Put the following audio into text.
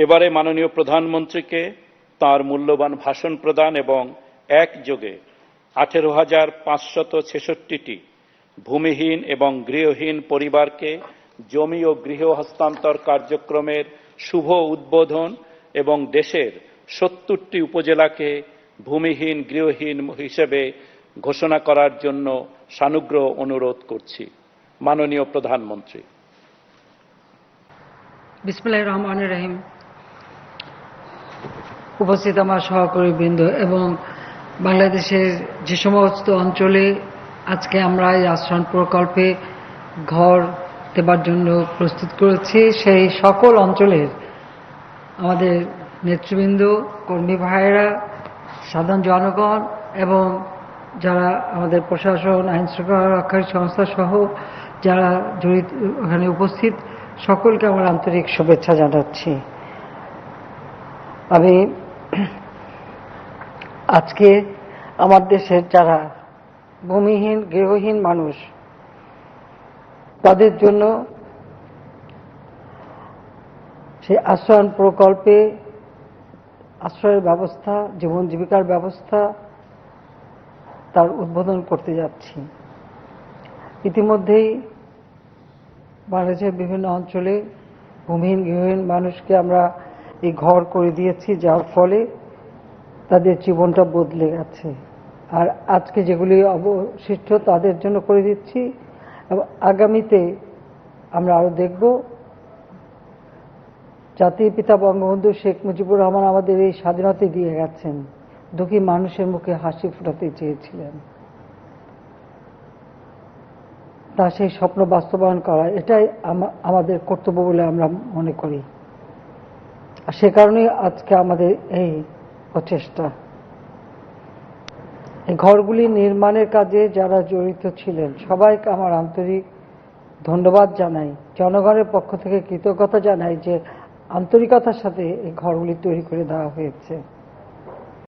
এবারে মাননীয় প্রধানমন্ত্রীকে তার মূল্যবান ভাষণ প্রদান এবং একযোগে আঠেরো হাজার পাঁচশত ছেষট্টিটি ভূমিহীন এবং গৃহহীন পরিবারকে জমি ও গৃহ হস্তান্তর কার্যক্রমের শুভ উদ্বোধন এবং দেশের সত্তরটি উপজেলাকে ভূমিহীন গৃহহীন হিসেবে ঘোষণা করার জন্য সানুগ্রহ অনুরোধ করছি। মাননীয় প্রধানমন্ত্রী। বিসমুল্লাহ রহমান রহিম। উপস্থিত আমার সহকর্মী বৃন্দ এবং বাংলাদেশের যে সমস্ত অঞ্চলে আজকে আমরা এই আশ্রয় প্রকল্পে ঘর দেবার জন্য প্রস্তুত করেছি, সেই সকল অঞ্চলের আমাদের নেতৃবৃন্দ, কর্মী ভাইয়েরা, সাধারণ জনগণ এবং যারা আমাদের প্রশাসন, আইন শৃঙ্খলা রক্ষাকারী সংস্থা সহ যারা জড়িত ওখানে উপস্থিত, সকলকে আমার আন্তরিক শুভেচ্ছা জানাচ্ছি। আমি আজকে আমার দেশের যারা ভূমিহীন, গৃহহীন মানুষ, তাদের জন্য সেই আশ্রয়ন প্রকল্পে আশ্রয়ের ব্যবস্থা, জীবন জীবিকার ব্যবস্থা তার উদ্বোধন করতে যাচ্ছি। ইতিমধ্যেই বাংলাদেশের বিভিন্ন অঞ্চলে ভূমিহীন, গৃহহীন মানুষকে আমরা এই ঘর করে দিয়েছি, যার ফলে তাদের জীবনটা বদলে গেছে। আর আজকে যেগুলি অবশিষ্ট তাদের জন্য করে দিচ্ছি। এবং আগামীতে আমরা আরও দেখব। জাতির পিতা বঙ্গবন্ধু শেখ মুজিবুর রহমান আমাদের এই স্বাধীনতা দিয়ে গেছেন। দুঃখী মানুষের মুখে হাসি ফোটাতে চেয়েছিলেন। তা সেই স্বপ্ন বাস্তবায়ন করা, এটাই আমাদের কর্তব্য বলে আমরা মনে করি। সে কারণেই আজকে আমাদের এই প্রচেষ্টা। এই ঘরগুলি নির্মাণের কাজে যারা জড়িত ছিলেন, সবাইকে আমার আন্তরিক ধন্যবাদ জানাই। জনগণের পক্ষ থেকে কৃতজ্ঞতা জানাই যে আন্তরিকতার সাথে এই ঘরগুলি তৈরি করে দেওয়া হয়েছে।